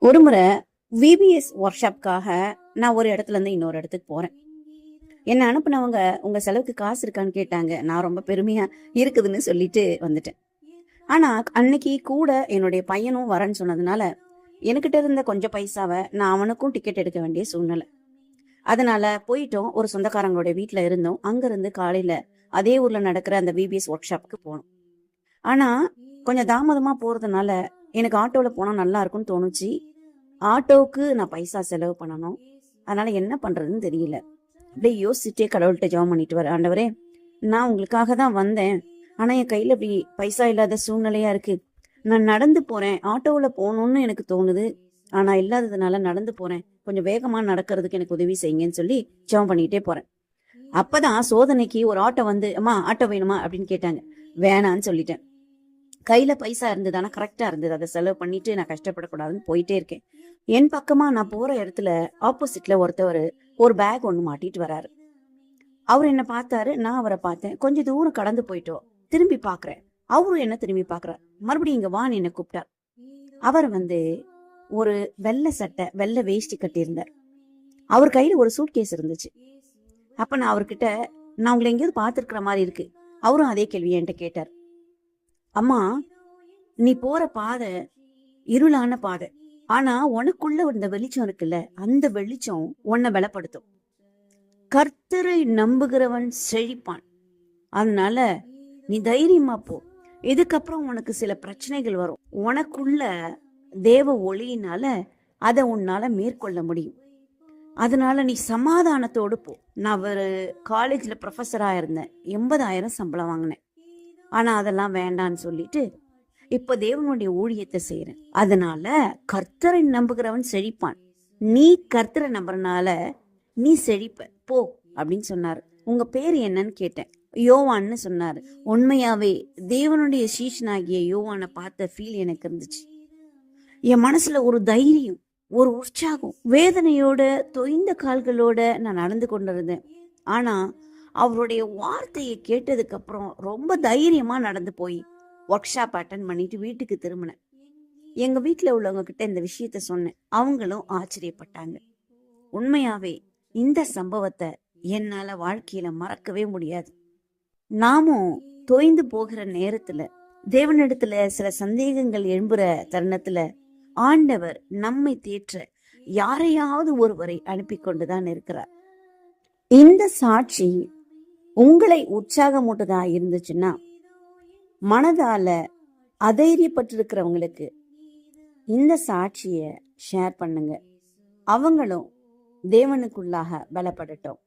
ஒரு முறை VBS work ஷாப்காக நான் ஒரு இடத்துல இருந்து இன்னொரு இடத்துக்கு போறேன். என்ன அனுப்புனவங்க உங்க செலவுக்கு காசு இருக்கான்னு கேட்டாங்க. நான் ரொம்ப பெருமையா இருக்குதுன்னு சொல்லிட்டு வந்துட்டேன். ஆனா அன்னைக்கு கூட என்னுடைய பையனும் வரேன்னு சொன்னதுனால என்கிட்ட இருந்த கொஞ்சம் பைசாவை நான் அவனுக்கும் டிக்கெட் எடுக்க வேண்டிய சூழ்நிலை. அதனால போயிட்டோம். ஒரு சொந்தக்காரங்களுடைய வீட்டில் இருந்தோம். அங்கிருந்து காலையில அதே ஊர்ல நடக்கிற அந்த விபிஎஸ் ஒர்க் ஷாப்புக்கு போனோம். ஆனா கொஞ்சம் தாமதமா போறதுனால எனக்கு ஆட்டோவில் போனால் நல்லா இருக்கும்னு தோணுச்சு. ஆட்டோவுக்கு நான் பைசா செலவு பண்ணணும். அதனால் என்ன பண்ணுறதுன்னு தெரியல. அப்படியே யோசிச்சுட்டே கடவுள்கிட்ட ஜெபம் பண்ணிட்டு வர ஆண்டவரே நான் உங்களுக்காக தான் வந்தேன். ஆனால் என் கையில் இப்படி பைசா இல்லாத சூழ்நிலையாக இருக்குது நான் நடந்து போகிறேன் ஆட்டோவில் போகணுன்னு எனக்கு தோணுது. ஆனால் இல்லாததுனால நடந்து போகிறேன் கொஞ்சம் வேகமாக நடக்கிறதுக்கு எனக்கு உதவி செய்யுங்கன்னு சொல்லி ஜெபம் பண்ணிகிட்டே போகிறேன் அப்போ தான் சோதனைக்கு ஒரு ஆட்டோ வந்து அம்மா ஆட்டோ வேணுமா? அப்படின்னு கேட்டாங்க. வேணான்னு சொல்லிட்டேன். கையில பைசா இருந்தது ஆனா கரெக்டா இருந்தது. அதை செலவு பண்ணிட்டு நான் கஷ்டப்படக்கூடாதுன்னு போயிட்டே இருக்கேன். என் பக்கமா நான் போற இடத்துல ஆப்போசிட்ல ஒருத்தவர் ஒரு பேக் ஒன்று மாட்டிட்டு வராரு. அவர் என்ன பார்த்தாரு நான் அவரை பார்த்தேன். கொஞ்சம் தூரம் கடந்து போயிட்டோம் திரும்பி பார்க்குறேன். அவரும் என்ன திரும்பி பார்க்குறாரு? மறுபடியும் இங்கே வான்னு என்னை கூப்பிட்டார். அவர் வந்து ஒரு வெள்ளை சட்டை வெள்ளை வேஷ்டி கட்டியிருந்தார். அவர் கையில் ஒரு சூட்கேஸ் இருந்துச்சு. அப்போ நான் அவர்கிட்ட நான் உங்களை எங்கேயாவது பார்த்துருக்குற மாதிரி இருக்கு. அவரும் அதே கேள்வி என்கிட்ட கேட்டார். அம்மா நீ போற பாதை இருளான பாதை. ஆனா உனக்குள்ள இந்த வெளிச்சம் இருக்குல்ல அந்த வெளிச்சம் உன்னை பலப்படுத்தும். கர்த்தரை நம்புகிறவன் செழிப்பான். அதனால நீ தைரியமா போ. இதுக்கப்புறம் உனக்கு சில பிரச்சனைகள் வரும். உனக்குள்ள தேவ ஒளியினால அதை உன்னால மேற்கொள்ள முடியும். அதனால நீ சமாதானத்தோடு போ. நான் ஒரு காலேஜில் ப்ரொஃபஸராக இருந்தேன். எண்பதாயிரம் சம்பளம் வாங்கினேன். ஆனால் அதெல்லாம் வேண்டான்னு சொல்லிட்டு இப்போ தேவனுடைய ஊழியத்தை செய்கிறேன் அதனால கர்த்தரை நம்புகிறவன் செழிப்பான். நீ கர்த்தரை நம்புறனால நீ செழிப்ப. போ அப்படின்னு சொன்னார். உங்க பேர் என்னன்னு கேட்டேன். யோவான்னு சொன்னார். உண்மையாவே தேவனுடைய சீஷனாகிய யோவானை பார்த்த ஃபீல் எனக்கு இருந்துச்சு. என் மனசுல ஒரு தைரியம் ஒரு உற்சாகம் வேதனையோட தொய்ந்த கால்களோட நான் நடந்து கொண்டிருந்தேன். ஆனா அவருடைய வார்த்தையை கேட்டதுக்கு அப்புறம் ரொம்ப தைரியமா நடந்து போய் ஒர்க் ஷாப் அட்டன் பண்ணிட்டு வீட்டுக்கு திரும்பினேன். எங்க வீட்டில் உள்ளவங்க கிட்ட இந்த விஷயத்த சொன்னேன். அவங்களும் ஆச்சரியப்பட்டாங்க. உண்மையாவே இந்த சம்பவத்தை என்னால வாழ்க்கையில மறக்கவே முடியாது. நாமும் தொய்ந்து போகிற நேரத்துல தேவனிடத்துல சில சந்தேகங்கள் எழும்புற தருணத்துல ஆண்டவர் நம்மை தேற்ற யாரையாவது ஒருவரை அனுப்பி கொண்டுதான் இருக்கிறார். இந்த சாட்சி உங்களை உற்சாகமூட்டதா இருந்துச்சுன்னா மனதால அதைரியப்பட்டிருக்கிறவங்களுக்கு இந்த சாட்சியை ஷேர் பண்ணுங்க. அவங்களும் தேவனுக்குள்ளாக பலப்படட்டும்.